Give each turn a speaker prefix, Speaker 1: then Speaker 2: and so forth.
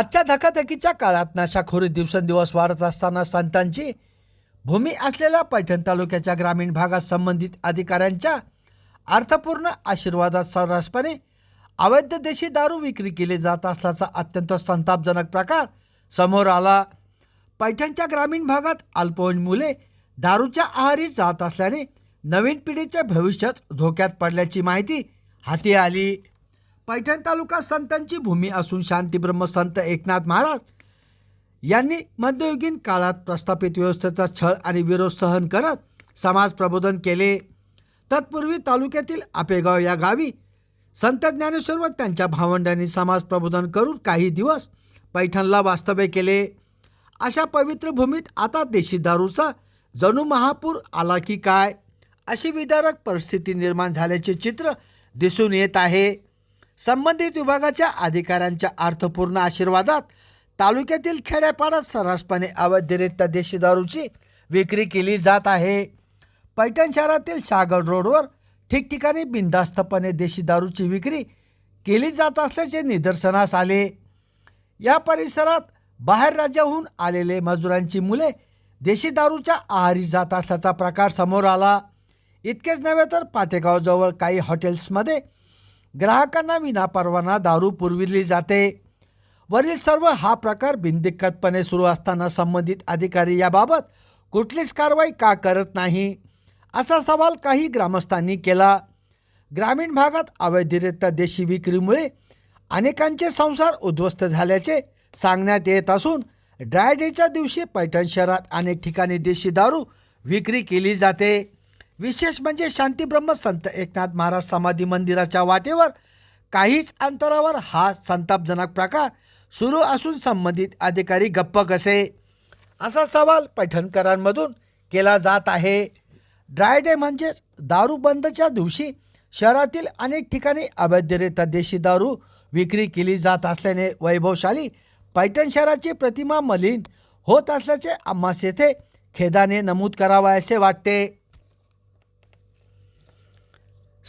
Speaker 1: आजच्या धकाधकीच्या काळात नशाखोरी दिवसेंदिवस वाढत असताना संतांची भूमी असलेल्या पैठण तालुक्याच्या ग्रामीण भागात संबंधित अधिकाऱ्यांच्या अर्थपूर्ण आशीर्वादात सर्रासपणे अवैध देशी दारू विक्री केली जात असल्याचा अत्यंत संतापजनक प्रकार समोर आला. पैठणच्या ग्रामीण भागात अल्पवयीन मुले दारूच्या आहारी जात असल्याने नवीन पिढीचे भविष्यच धोक्यात पडल्याची माहिती हाती आली. पैठण तालुका संतांची भूमी असून शांतीब्रह्म संत एकनाथ महाराज यांनी मध्ययुगीन काळात प्रस्थापित व्यवस्थेचा छळ आणि विरोध सहन करत समाज प्रबोधन केले. तत्पूर्वी तालुक्यातील आपेगाव या गावी संत ज्ञानेश्वर व त्यांच्या भावंडांनी समाज प्रबोधन करून काही दिवस पैठणला वास्तव्य केले. अशा पवित्र भूमीत आता देशी दारूचा जणू महापूर आला की काय? अशी विदारक परिस्थिती निर्माण झाल्याचे चित्र दिसून येत आहे. संबंधित विभागाच्या अधिकाऱ्यांच्या अर्थपूर्ण आशीर्वादात तालुक्यातील खेड्यापाड्यात सर्रासपणे अवैधरित्या देशी दारूची विक्री केली जात आहे. पैठण शहरातील शागड रोडवर ठिकठिकाणी बिनधास्तपणे देशी दारूची विक्री केली जात असल्याचे निदर्शनास आले. या परिसरात बाहेर राज्याहून आलेले मजुरांची मुले देशी दारूच्या आहारी जात असल्याचा प्रकार समोर आला. इतकेच नव्हे तर पाटेगावजवळ काही हॉटेल्समध्ये ग्राहकांना विनापरवाना दारू पुरविली जाते. वरील सर्व हा प्रकार बिनदिक्कतपणे सुरू असताना संबंधित अधिकारी याबाबत कुठलीच कारवाई का करत नाही? असा सवाल काही ग्रामस्थांनी केला. ग्रामीण भागात अवैधरित्या देशी विक्रीमुळे अनेकांचे संसार उद्ध्वस्त झाल्याचे सांगण्यात येत असून ड्राय डेच्या दिवशी पैठण शहरात अनेक ठिकाणी देशी दारू विक्री केली जाते. विशेष म्हणजे शांतीब्रह्म संत एकनाथ महाराज समाधी मंदिराच्या वाटेवर काहीच अंतरावर हा संतापजनक प्रकार सुरू असून संबंधित अधिकारी गप्प कसे? असा सवाल पैठणकरांमधून केला जात आहे. ड्राय डे म्हणजेच दारू बंदच्या दिवशी शहरातील अनेक ठिकाणी अवैधरित्या देशी दारू विक्री केली जात असल्याने वैभवशाली पैठण शहराची प्रतिमा मलिन होत असल्याचे आम्हास येथे खेदाने नमूद करावयाचे वाटते.